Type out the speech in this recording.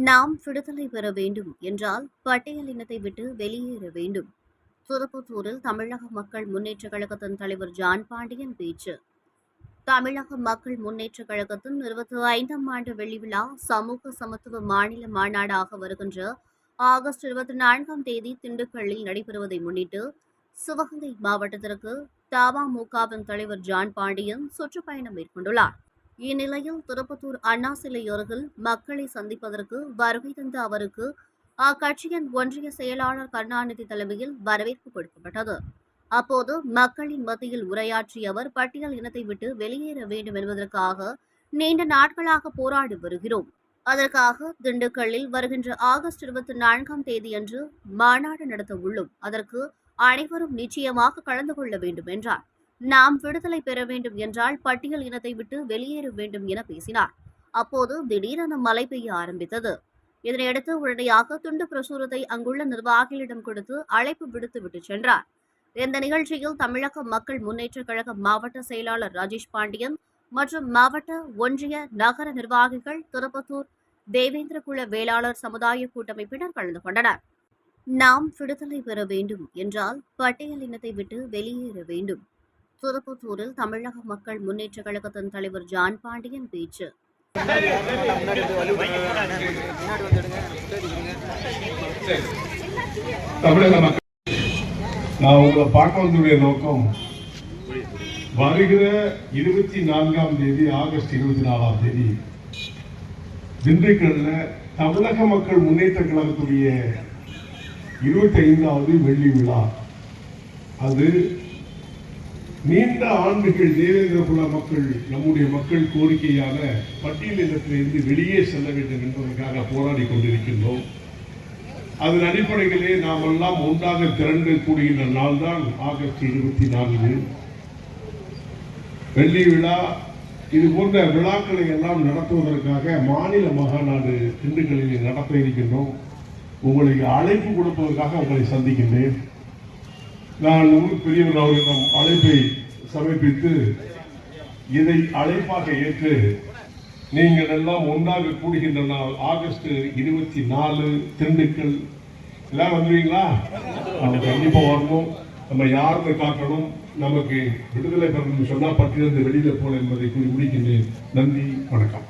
நாம் விடுதலை பெற வேண்டும் என்றால் பட்டியல் இனத்தை விட்டு வெளியேற வேண்டும். திருப்பத்தூரில் தமிழக மக்கள் முன்னேற்றக் கழகத்தின் தலைவர் ஜான் பாண்டியன் பேச்சு. தமிழக மக்கள் முன்னேற்றக் கழகத்தின் இருபத்தி ஐந்தாம் ஆண்டு வெள்ளிவிழா சமூக சமத்துவ மாநில மாநாடாக வருகின்ற ஆகஸ்ட் இருபத்தி நான்காம் தேதி திண்டுக்கல்லில் நடைபெறுவதை முன்னிட்டு சிவகங்கை மாவட்டத்திற்கு தமாமுகவின் தலைவர் ஜான் பாண்டியன் சுற்றுப்பயணம் மேற்கொண்டுள்ளார். இந்நிலையில் திருப்பத்தூர் அண்ணா சிலை அருகில் மக்களை சந்திப்பதற்கு வருகை தந்த அவருக்கு அக்கட்சியின் ஒன்றிய செயலாளர் கருணாநிதி தலைமையில் வரவேற்பு கொடுக்கப்பட்டது. அப்போது மக்களின் மத்தியில் உரையாற்றிய அவர் பட்டியல் இனத்தை விட்டு வெளியேற வேண்டும் என்பதற்காக நீண்ட நாட்களாக போராடி வருகிறோம். அதற்காக திண்டுக்கல்லில் வருகின்ற ஆகஸ்ட் இருபத்தி நான்காம் தேதியன்று மாநாடு நடத்த உள்ளோம். அதற்கு அனைவரும் நிச்சயமாக கலந்து கொள்ள வேண்டும் என்றார். நாம் விடுதலை பெற வேண்டும் என்றால் பட்டியல் இனத்தை விட்டு வெளியேற வேண்டும் என பேசினார். அப்போது திடீரென மழை பெய்ய ஆரம்பித்தது. இதனையடுத்து உடனடியாக துண்டு பிரசுரத்தை அங்குள்ள நிர்வாகிகளிடம் கொடுத்து அழைப்பு விடுத்து விட்டு சென்றார். இந்த நிகழ்ச்சியில் தமிழக மக்கள் முன்னேற்றக் கழக மாவட்ட செயலாளர் ராஜேஷ் பாண்டியன் மற்றும் மாவட்ட ஒன்றிய நகர நிர்வாகிகள் திருப்பத்தூர் தேவேந்திரகுல வேளாளர் சமுதாய கூட்டமைப்பினர் கலந்து கொண்டனர். நாம் விடுதலை பெற வேண்டும் என்றால் பட்டியல் இனத்தை விட்டு வெளியேற வேண்டும். திருப்பத்தூரில் தமிழக மக்கள் முன்னேற்றக் கழகத்தின் தலைவர் ஜான் பாண்டியன் பேச்சு. தமிழக மக்கள் நான் உங்களை பார்க்க நோக்கம் வருகிற இருபத்தி நான்காம் தேதி ஆகஸ்ட் இருபத்தி நாலாம் தேதி திண்டுக்கல்ல தமிழக மக்கள் முன்னேற்ற கழகத்துடைய இருபத்தி ஐந்தாவது வெள்ளி விழா. அது நீண்ட ஆண்டுகள் தேவேந்திர குல மக்கள் நம்முடைய மக்கள் கோரிக்கையாக பட்டியலிடத்திலிருந்து வெளியே செல்ல வேண்டும் என்பதற்காக போராடி கொண்டிருக்கின்றோம். அதன் அடிப்படையிலே நாம் எல்லாம் ஒன்றாக திரண்டு கூடுகின்ற ஆகஸ்ட் இருபத்தி நான்கு. வெள்ளி விழா இது போன்ற விழாக்களை எல்லாம் நடத்துவதற்காக மாநில மகாநாடு திண்டுக்கல்லில் நடத்த இருக்கின்றோம். உங்களுக்கு அழைப்பு கொடுப்பதற்காக உங்களை சந்திக்கின்றேன். நான் ஊர் பெரியவர் அவர்களிடம் அழைப்பை சமர்ப்பித்து இதை அழைப்பாக ஏற்று நீங்கள் எல்லாம் ஒன்றாக கூடுகின்ற நாள் ஆகஸ்ட் இருபத்தி நாலு திண்டுக்கல். எல்லாம் வந்துடுவீங்களா நம்ம கண்டிப்பாக வரணும். நம்ம யாருமே காக்கணும்? நமக்கு விடுதலை பெறணும்னு சொன்னால் பட்டியலிருந்து வெளியில் போகணும் என்பதை கூறி முடிக்கின்றேன். நன்றி வணக்கம்.